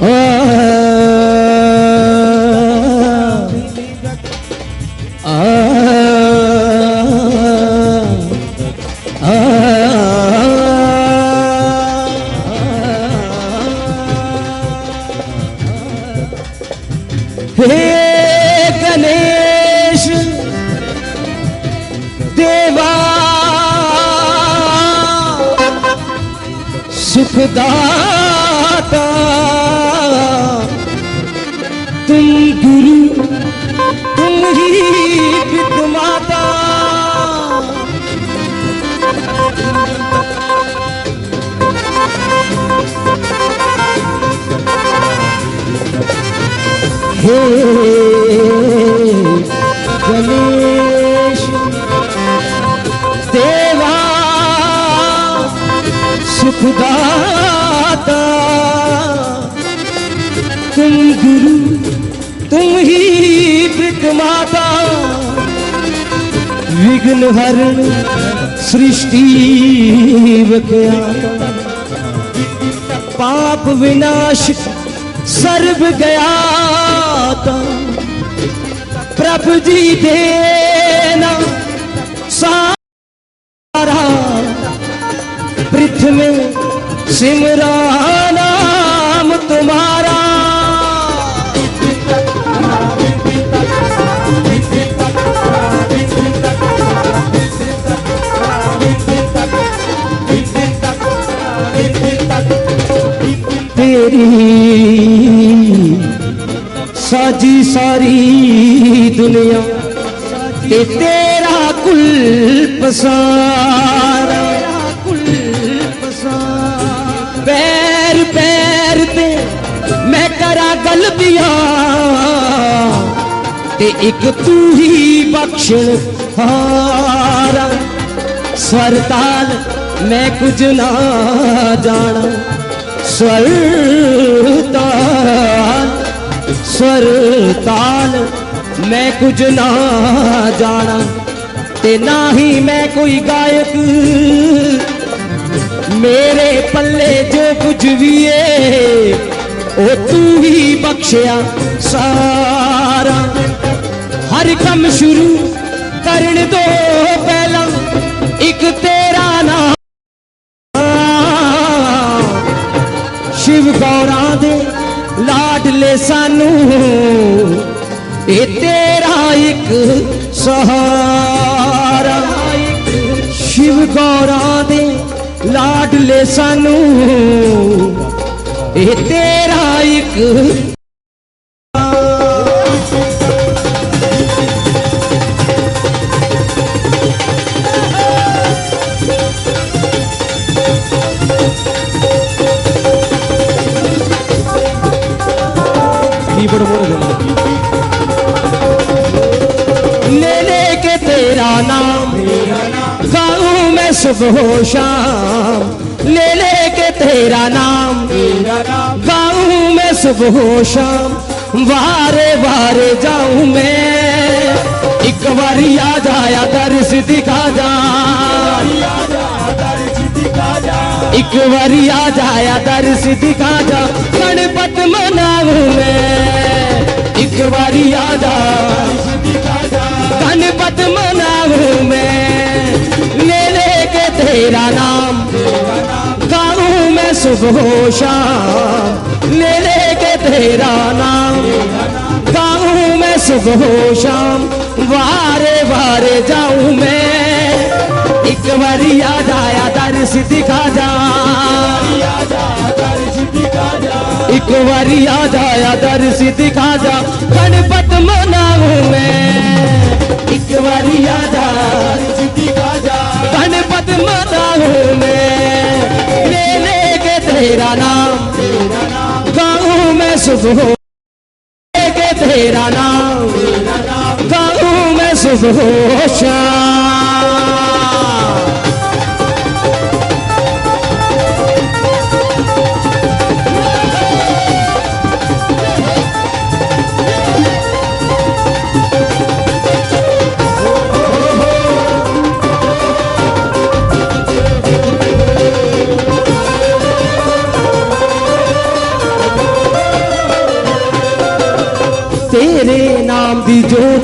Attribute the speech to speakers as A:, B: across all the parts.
A: Oh ਦਾਤਾ। ਤੁਮ ਗੁਰੂ ਤੁਮ ਹੀ ਪਿਤ ਮਾਤਾ। ਹੋ विघ्न हरण सृष्टि पाप विनाश सर्व गया प्रभु जी देना सारा पृथ्वी सिमरा ਤੇਰੀ ਸਾਜੀ ਸਾਰੀ ਦੁਨੀਆ ਤੇ ਤੇਰਾ ਕੁਲ ਪਸਾਰ। ਪੈਰ ਪੈਰ ਤੇ ਮੈਂ ਕਰਾਂ ਗਲਤੀਆਂ ਤੇ ਇੱਕ ਤੂੰ ਹੀ ਬਖਸ਼ਣ ਹਾਰਾ। ਸਰਤਾਲ ਮੈਂ ਕੁਝ ਨਾ ਜਾਣਾ। ਸਰਤਾਨ ਸਰਤਾਨ ਮੈਂ ਕੁਝ ਨਾ ਜਾਣਾ ਤੇ ਨਾ ਹੀ ਮੈਂ ਕੋਈ ਗਾਇਕ। ਮੇਰੇ ਪੱਲੇ ਜੋ ਕੁਝ ਵੀ ਏ, ਉਹ ਤੂੰ ਹੀ ਬਖਸ਼ਿਆ ਸਾਰਾ। ਹਰ ਕੰਮ ਸ਼ੁਰੂ ਕਰਨ ਤੋਂ ਪਹਿਲਾਂ ਇੱਕ ਤੇਰਾ ਨਾਮ ਸ਼ਿਵ ਗੌਰਾਂ ਦੇ ਲਾਡਲੇ ਸਾਨੂੰ। ਇਹ ਤੇਰਾ ਇੱਕ ਸਹਾਰਾ। ਸ਼ਿਵ ਗੌਰਾਂ ਦੇ ਲਾਡਲੇ ਸਾਨੂੰ। ਇਹ ਤੇਰਾ ਇੱਕ ले के तेरा नाम, गाऊं मैं सुबह शाम। ले ले के तेरा नाम, गाऊं मैं सुबह शाम। वारे वारे जाऊँ मैं, एक बारी आ जाया दर्श दिखा जा। एक बारी आ जाया दर्श दिखा जा, गणपत मनाऊं मैं। एक बारी आ जा गणपत मनाऊं मैं। ले के तेरा नाम, गाऊं मैं सुबह शाम। ले ले के तेरा नाम, गाऊं मैं सुबह शाम। वारे वारे जाऊँ मैं। एक बारी आ जाया दर्श दिखा जा एक बारी आ जाया दर्श दिखा जा गणपत मनाऊं मैं। एक बारी आ जा गणपत मनाऊं मैं। ले ले के तेरा नाम। गाऊं मैं ले के तेरा नाम। गाऊं मैं सुबह शाम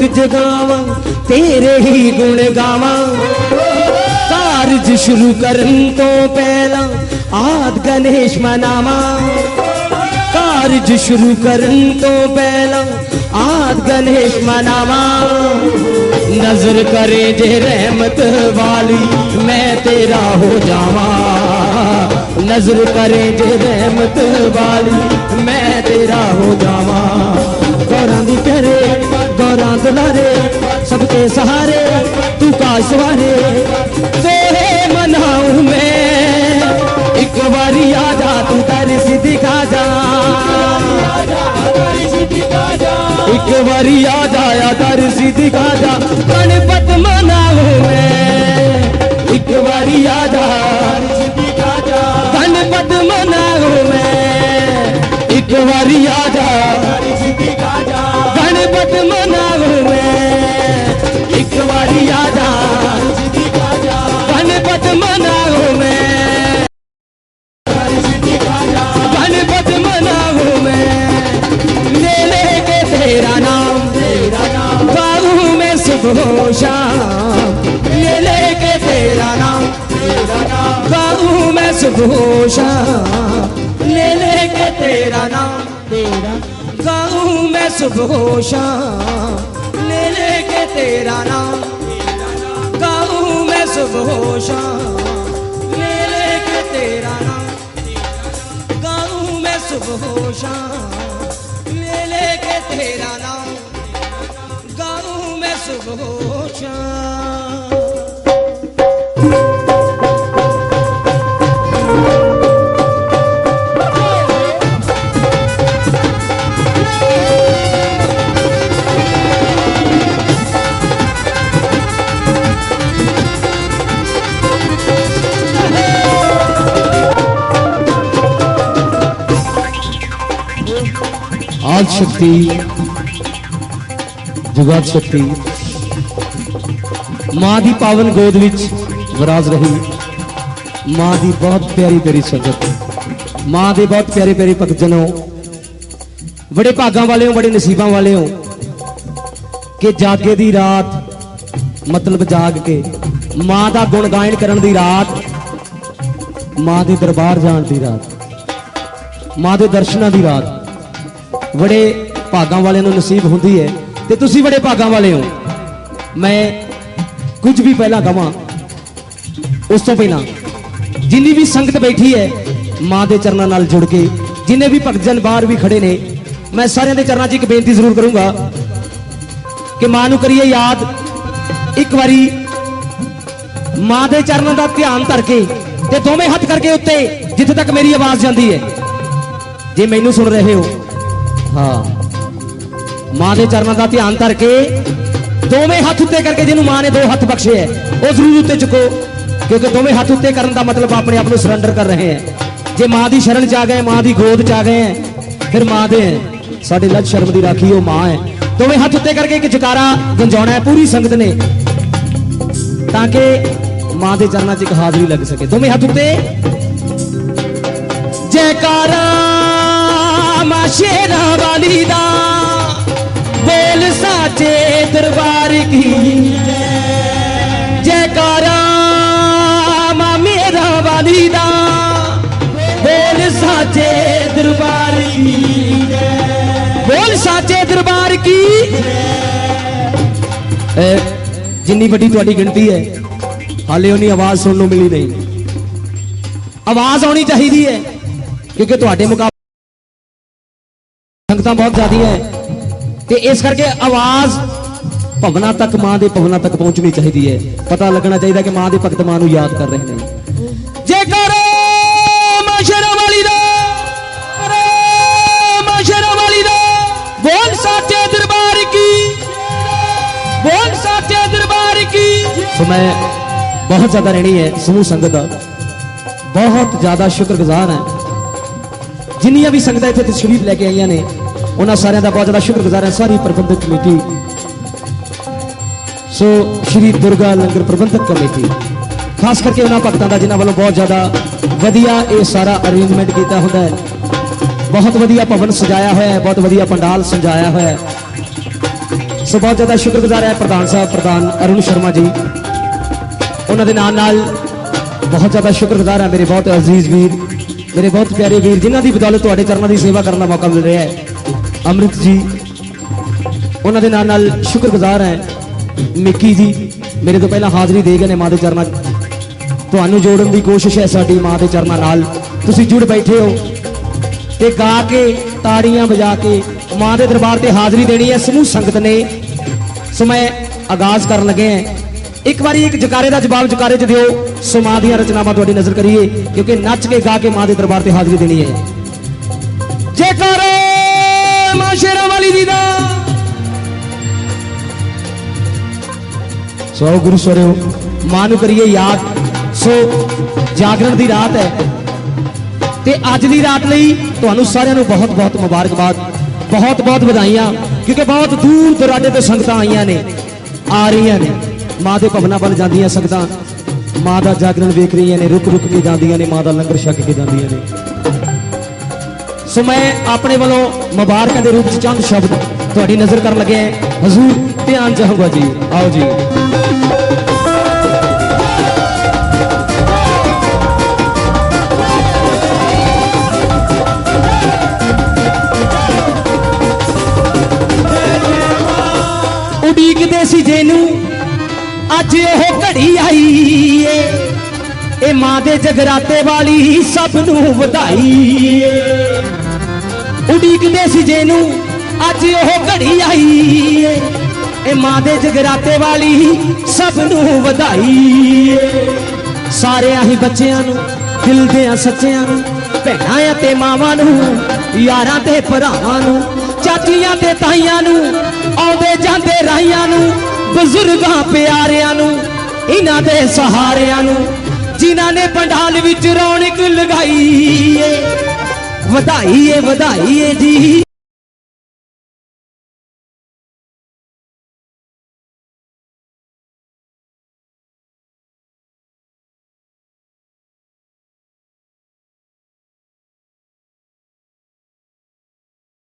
A: ਦੀ ਜੋਤ ਜਗਾਵਾਂ ਤੇਰੇ ਹੀ ਗੁਣ ਗਾਵਾਂ ਕਾਰਜ ਸ਼ੁਰੂ ਕਰਨ ਤੋਂ ਪਹਿਲਾਂ ਆਦ ਗਣੇਸ਼ ਮਨਾਵਾਂ ਕਾਰਜ ਸ਼ੁਰੂ ਕਰਨ ਤੋਂ ਪਹਿਲਾਂ ਆਦ ਗਣੇਸ਼ ਮਨਾਵਾਂ ਨਜ਼ਰ ਕਰੇ ਜੇ ਰਹਿਮਤ ਵਾਲੀ ਮੈਂ ਤੇਰਾ ਹੋ ਜਾਵਾਂ ਨਜ਼ਰ ਕਰੇ ਜੇ ਰਹਿਮਤ ਵਾਲੀ ਮੈਂ ਤੇਰਾ ਹੋ ਤੂੰ ਕਾਸ਼ ਸਵਾਰੇ ਤੇਰੇ ਮਨਾਉ ਮੈਂ ਇੱਕ ਵਾਰੀ ਆ ਜਾ ਤੂੰ ਤਰਸ ਦਿਖਾ ਜਾ ਇੱਕ ਵਾਰੀ ਆ ਜਾ ਆ ਤਰਸ ਦਿਖਾ ਜਾ ਗਣਪਤ ਮਨਾਉ ਮੈਂ ਇੱਕ ਵਾਰੀ ਆ ਜਾ ਗਣਪਤ ਮਨਾਉ ਮੈਂ गाऊं मैं सुबह शाम ले ले के तेरा नाम तेरा गाऊं मैं सुबह शाम ले ले के तेरा नाम गाऊं मैं सुबह शाम ले ले के तेरा नाम गाऊं मैं सुबह शाम ले लेके तेरा नाम गाऊं मैं सुबह ਆਦ ਸ਼ਕਤੀ ਜੁਗਾਦ ਸ਼ਕਤੀ। ਮਾਂ ਦੀ ਪਾਵਨ ਗੋਦ ਵਿੱਚ ਵਿਰਾਜ ਰਹੀ। ਮਾਂ ਦੀ ਬਹੁਤ ਪਿਆਰੀ ਪਿਆਰੀ ਸੰਗਤ। ਮਾਂ ਦੇ ਬਹੁਤ ਪਿਆਰੇ ਪਿਆਰੇ ਭਗਤਜਨੋ, ਬੜੇ ਭਾਗਾਂ ਵਾਲੇ ਹੋ ਬੜੇ ਨਸੀਬਾਂ ਵਾਲੇ ਹੋ ਕਿ ਜਾਗੇ ਦੀ ਰਾਤ, ਮਤਲਬ ਜਾਗ ਕੇ, ਮਾਂ ਦਾ ਗੁਣ ਗਾਇਨ ਕਰਨ ਦੀ ਰਾਤ, ਮਾਂ ਦੇ ਦਰਬਾਰ ਜਾਣ ਦੀ ਰਾਤ, ਮਾਂ ਦੇ ਦਰਸ਼ਨਾਂ ਦੀ ਰਾਤ। ਬੜੇ ਭਾਗਾਂ ਵਾਲਿਆਂ ਨੂੰ ਨਸੀਬ ਹੁੰਦੀ ਹੈ ਤੇ ਤੁਸੀਂ ਬੜੇ ਭਾਗਾਂ ਵਾਲੇ ਹੋ। ਮੈਂ ਕੁਝ ਵੀ ਪਹਿਲਾਂ ਕਵਾਂ ਉਸ ਤੋਂ ਪਹਿਲਾਂ ਜਿੰਨੀ ਵੀ ਸੰਗਤ ਬੈਠੀ ਹੈ, ਮਾਂ ਦੇ ਚਰਨਾਂ ਨਾਲ ਜੁੜ ਕੇ, ਜਿੰਨੇ ਵੀ ਭਗਤ ਬਾਹਰ ਵੀ ਖੜੇ ਨੇ, ਮੈਂ ਸਾਰਿਆਂ ਦੇ ਚਰਨਾਂ 'ਚ ਇੱਕ ਬੇਨਤੀ ਜ਼ਰੂਰ ਕਰੂੰਗਾ ਕਿ ਮਾਂ ਨੂੰ ਕਰੀਏ ਯਾਦ, ਇੱਕ ਵਾਰੀ ਮਾਂ ਦੇ ਚਰਨਾਂ ਦਾ ਧਿਆਨ ਧਰ ਕੇ ਤੇ ਦੋਵੇਂ ਹੱਥ ਕਰਕੇ ਉੱਤੇ, ਜਿੱਥੇ ਤੱਕ ਮੇਰੀ ਆਵਾਜ਼ ਜਾਂਦੀ ਹੈ। ਜੇ ਮੈਨੂੰ ਸੁਣ ਰਹੇ ਹੋ ਹਾਂ। ਮਾਂ ਦੇ ਚਰਨਾਂ ਦਾ ਧਿਆਨ ਧਰ ਕੇ ਦੋਵੇਂ ਹੱਥ ਉੱਤੇ ਕਰਕੇ ਜਿਹਨੂੰ ਮਾਂ ਨੇ ਦੋ ਹੱਥ ਬਖਸ਼ੇ ਹੈ, ਉਹ ਜ਼ਰੂਰ ਉੱਤੇ ਚੁੱਕੋ ਕਿਉਂਕਿ ਦੋਵੇਂ ਹੱਥ ਉੱਤੇ ਕਰਨ ਦਾ ਮਤਲਬ ਆਪਣੇ ਆਪ ਨੂੰ ਸਰੈਂਡਰ ਕਰ ਰਹੇ ਹੈ। ਜੇ ਮਾਂ ਦੀ ਸ਼ਰਨ ਚ ਆ ਗਏ, ਮਾਂ ਦੀ ਗੋਦ ਚ ਆ ਗਏ ਹੈ ਫਿਰ ਮਾਂ ਦੇ ਹੈ। ਸਾਡੇ ਲੱਜ ਸ਼ਰਮ ਦੀ ਰਾਖੀ ਉਹ ਮਾਂ ਹੈ। ਦੋਵੇਂ ਹੱਥ ਉੱਤੇ ਕਰਕੇ ਇੱਕ ਜਕਾਰਾ ਗੰਜਾਉਣਾ ਹੈ, ਪੂਰੀ ਸੰਗਤ ਨੇ, ਤਾਂ ਕਿ ਮਾਂ ਦੇ ਚਰਨਾਂ 'ਚ ਇੱਕ ਹਾਜ਼ਰੀ ਲੱਗ ਸਕੇ। ਦੋਵੇਂ ਹੱਥ ਉੱਤੇ। ਜੈਕਾਰਾ। ਸ਼ੇਰਾਂ ਵਾਲੀ ਦਾ। ਬੋਲ ਸਾਚੇ ਦਰਬਾਰ ਕੀ ਜੈਕਾਰਾ ਮਾਂ ਮੇਰਾ ਵਾਲੀ ਦਾ। ਬੋਲ ਸਾਚੇ ਦਰਬਾਰ ਕੀ ਬੋਲ ਸਾਚੇ ਦਰਬਾਰ ਕੀ ਜਿੰਨੀ ਵੱਡੀ ਤੁਹਾਡੀ ਗਿਣਤੀ ਹੈ, ਹਾਲੇ ਉਨੀ ਆਵਾਜ਼ ਸੁਣਨ ਨੂੰ ਮਿਲੀ ਨਹੀਂ। ਆਵਾਜ਼ ਆਉਣੀ ਚਾਹੀਦੀ ਹੈ, ਕਿਉਂਕਿ ਤੁਹਾਡੇ ਮੁਕਾਬਲੇ ਸੰਗਤਾਂ ਬਹੁਤ ਜ਼ਿਆਦੀਆਂ ਹੈ। ਤੇ ਇਸ ਕਰਕੇ ਆਵਾਜ਼ ਭਵਨਾ ਤੱਕ, ਮਾਂ ਦੇ ਭਵਨਾ ਤੱਕ ਪਹੁੰਚਣੀ ਚਾਹੀਦੀ ਹੈ। ਪਤਾ ਲੱਗਣਾ ਚਾਹੀਦਾ ਕਿ ਮਾਂ ਦੇ ਭਗਤ ਮਾਂ ਨੂੰ ਯਾਦ ਕਰ ਰਹੇ ਨੇ। ਜੇਕਰ ਮਾਂ ਵਾਲੀ ਦਾ ਮਾਂ ਵਾਲੀ ਦਾ, ਬੋਲ ਸਾਚੇ ਦਰਬਾਰ ਕੀ? ਬੋਲ ਸਾਚੇ ਦਰਬਾਰ ਕੀ? ਸੋ ਮੈਂ ਬਹੁਤ ਜ਼ਿਆਦਾ ਰਹਿਣੀ ਹੈ ਸਮੂਹ ਸੰਗਤ ਦਾ। ਬਹੁਤ ਜ਼ਿਆਦਾ ਸ਼ੁਕਰਗੁਜ਼ਾਰ ਹਾਂ। ਜਿੰਨੀਆਂ ਵੀ ਸੰਗਤਾਂ ਇੱਥੇ ਤਸ਼ਰੀਫ ਲੈ ਕੇ ਆਈਆਂ ਨੇ ਉਹਨਾਂ ਸਾਰਿਆਂ ਦਾ ਬਹੁਤ ਜ਼ਿਆਦਾ ਸ਼ੁਕਰਗੁਜ਼ਾਰ ਹਾਂ, ਸਾਰੀ ਪ੍ਰਬੰਧਕ ਕਮੇਟੀ। ਸੋ ਸ਼੍ਰੀ ਦੁਰਗਾ ਲੰਗਰ ਪ੍ਰਬੰਧਕ ਕਮੇਟੀ, ਖਾਸ ਕਰਕੇ ਉਹਨਾਂ ਭਗਤਾਂ ਦਾ, ਜਿਨ੍ਹਾਂ ਵੱਲੋਂ ਬਹੁਤ ਜ਼ਿਆਦਾ ਵਧੀਆ ਇਹ ਸਾਰਾ ਅਰੇਂਜਮੈਂਟ ਕੀਤਾ ਹੁੰਦਾ ਹੈ। ਬਹੁਤ ਵਧੀਆ ਭਵਨ ਸਜਾਇਆ ਹੋਇਆ ਹੈ, ਬਹੁਤ ਵਧੀਆ ਪੰਡਾਲ ਸਜਾਇਆ ਹੋਇਆ ਹੈ। ਸੋ ਬਹੁਤ ਜ਼ਿਆਦਾ ਸ਼ੁਕਰਗੁਜ਼ਾਰ ਹੈ ਪ੍ਰਧਾਨ ਸਾਹਿਬ, ਪ੍ਰਧਾਨ ਅਰੁਣ ਸ਼ਰਮਾ ਜੀ। ਉਹਨਾਂ ਦੇ ਨਾਲ ਨਾਲ ਬਹੁਤ ਜ਼ਿਆਦਾ ਸ਼ੁਕਰਗੁਜ਼ਾਰ ਹੈ ਮੇਰੇ ਬਹੁਤ ਅਜ਼ੀਜ਼ ਵੀਰ, ਮੇਰੇ ਬਹੁਤ ਪਿਆਰੇ ਵੀਰ, ਜਿਨ੍ਹਾਂ ਦੀ ਬਦੌਲਤ ਤੁਹਾਡੇ ਚਰਨਾਂ ਦੀ ਸੇਵਾ ਕਰਨ ਦਾ ਮੌਕਾ ਮਿਲ ਰਿਹਾ ਹੈ। ਅੰਮ੍ਰਿਤ ਜੀ, ਉਹਨਾਂ ਦੇ ਨਾਲ ਨਾਲ ਸ਼ੁਕਰਗੁਜ਼ਾਰ ਹੈ ਮਿੱਕੀ ਜੀ, ਮੇਰੇ ਤੋਂ ਪਹਿਲਾਂ ਹਾਜ਼ਰੀ ਦੇ ਗਏ ਨੇ ਮਾਂ ਦੇ ਚਰਨਾਂ ਤੁਹਾਨੂੰ ਜੋੜਨ ਦੀ ਕੋਸ਼ਿਸ਼ ਹੈ ਸਾਡੀ ਮਾਂ ਦੇ ਚਰਨਾਂ ਨਾਲ। ਤੁਸੀਂ ਜੁੜ ਬੈਠੇ ਹੋ ਤੇ ਗਾ ਕੇ, ਤਾੜੀਆਂ ਵਜਾ ਕੇ ਮਾਂ ਦੇ ਦਰਬਾਰ ਤੇ ਹਾਜ਼ਰੀ ਦੇਣੀ ਹੈ। ਸਮੂਹ ਸੰਗਤ ਨੇ ਸੋ ਮੈਂ ਆਗਾਜ਼ ਕਰਨ ਲੱਗੇ ਹਾਂ। ਇੱਕ ਵਾਰੀ ਇੱਕ ਜਕਾਰੇ ਦਾ ਜਵਾਬ ਜਕਾਰੇ ਚ ਦਿਓ। ਸੋ ਮਾਂ ਦੀਆਂ ਰਚਨਾਵਾਂ ਤੁਹਾਡੀ ਨਜ਼ਰ ਕਰੀਏ, ਕਿਉਂਕਿ ਨੱਚ ਕੇ ਗਾ ਕੇ ਮਾਂ ਦੇ ਦਰਬਾਰ ਤੇ ਹਾਜ਼ਰੀ ਦੇਣੀ ਹੈ। ਜੇਕਰ ਮਾਂ ਸ਼ੇਰਾਂ ਵਾਲੀ ਦੀ ਦਾ। ਸੋ ਗੁਰੂ ਸਵਰਿਓ ਮਾਂ ਨੂੰ ਕਰੀਏ ਯਾਦ। ਸੋ ਜਾਗਰਣ ਦੀ ਰਾਤ ਹੈ। ਤੇ ਅੱਜ ਦੀ ਰਾਤ ਲਈ ਤੁਹਾਨੂੰ ਸਾਰਿਆਂ ਨੂੰ ਬਹੁਤ ਬਹੁਤ ਮੁਬਾਰਕਬਾਦ। ਬਹੁਤ ਬਹੁਤ ਵਧਾਈਆਂ, ਕਿਉਂਕਿ ਬਹੁਤ ਦੂਰ ਦਰਾਡੇ ਤੋਂ ਸੰਗਤਾਂ ਆਈਆਂ ਨੇ, ਆ ਰਹੀਆਂ ਨੇ। ਮਾਂ ਦੇ ਭਵਨਾਂ ਵੱਲ ਜਾਂਦੀਆਂ ਸੰਗਤਾਂ। ਮਾਂ ਦਾ ਜਾਗਰਣ ਵੇਖ ਰਹੀਆਂ ਨੇ ਰੁਕ ਰੁਕ ਕੇ ਜਾਂਦੀਆਂ ਨੇ, ਮਾਂ ਦਾ ਲੰਗਰ ਛਕ ਕੇ ਜਾਂਦੀਆਂ ਨੇ। ਸੋ ਮੈਂ ਆਪਣੇ ਵੱਲੋਂ ਮੁਬਾਰਕਾਂ ਦੇ ਰੂਪ ਚ ਚੰਦ ਸ਼ਬਦ ਤੁਹਾਡੀ ਨਜ਼ਰ ਕਰਨ ਲੱਗਿਆ ਹਜ਼ੂਰ ਧਿਆਨ ਚਾਹੂੰਗਾ ਜੀ। ਆਓ ਜੀ। ਮਾਂ ਦੇ ਜਗਰਾਤੇ ਵਾਲੀ ਸਭ ਨੂੰ ਵਧਾਈ ਉਡੀਕਦੇ ਸੀ ਜਿਹਨੂੰ ਅੱਜ ਉਹ ਘੜੀ ਆਈ ਏ। ਮਾਂ ਦੇ ਜਗਰਾਤੇ ਵਾਲੀ ਸਭ ਨੂੰ ਵਧਾਈ ਸਾਰਿਆਂ ਹੀ ਬੱਚਿਆਂ ਨੂੰ ਦਿਲ ਦੇ ਸੱਚਿਆਂ ਨੂੰ, ਭੈਣਾਂ ਤੇ ਮਾਵਾਂ ਨੂੰ, ਯਾਰਾਂ ਤੇ ਭਰਾਵਾਂ ਨੂੰ, ਚਾਚੀਆਂ ਤੇ ਤਾਈਆਂ ਨੂੰ, ਆਉਂਦੇ ਜਾਂਦੇ ਰਾਈਆਂ ਨੂੰ, ਬਜ਼ੁਰਗਾਂ ਪਿਆਰਿਆਂ ਨੂੰ, ਇਹਨਾਂ ਦੇ ਸਹਾਰਿਆਂ ਨੂੰ ਜਿਨ੍ਹਾਂ ਨੇ ਪੰਡਾਲ ਵਿੱਚ ਰੌਣਕ ਲਗਾਈ ਏ। ਵਧਾਈ ਏ ਵਧਾਈ ਏ ਜੀ।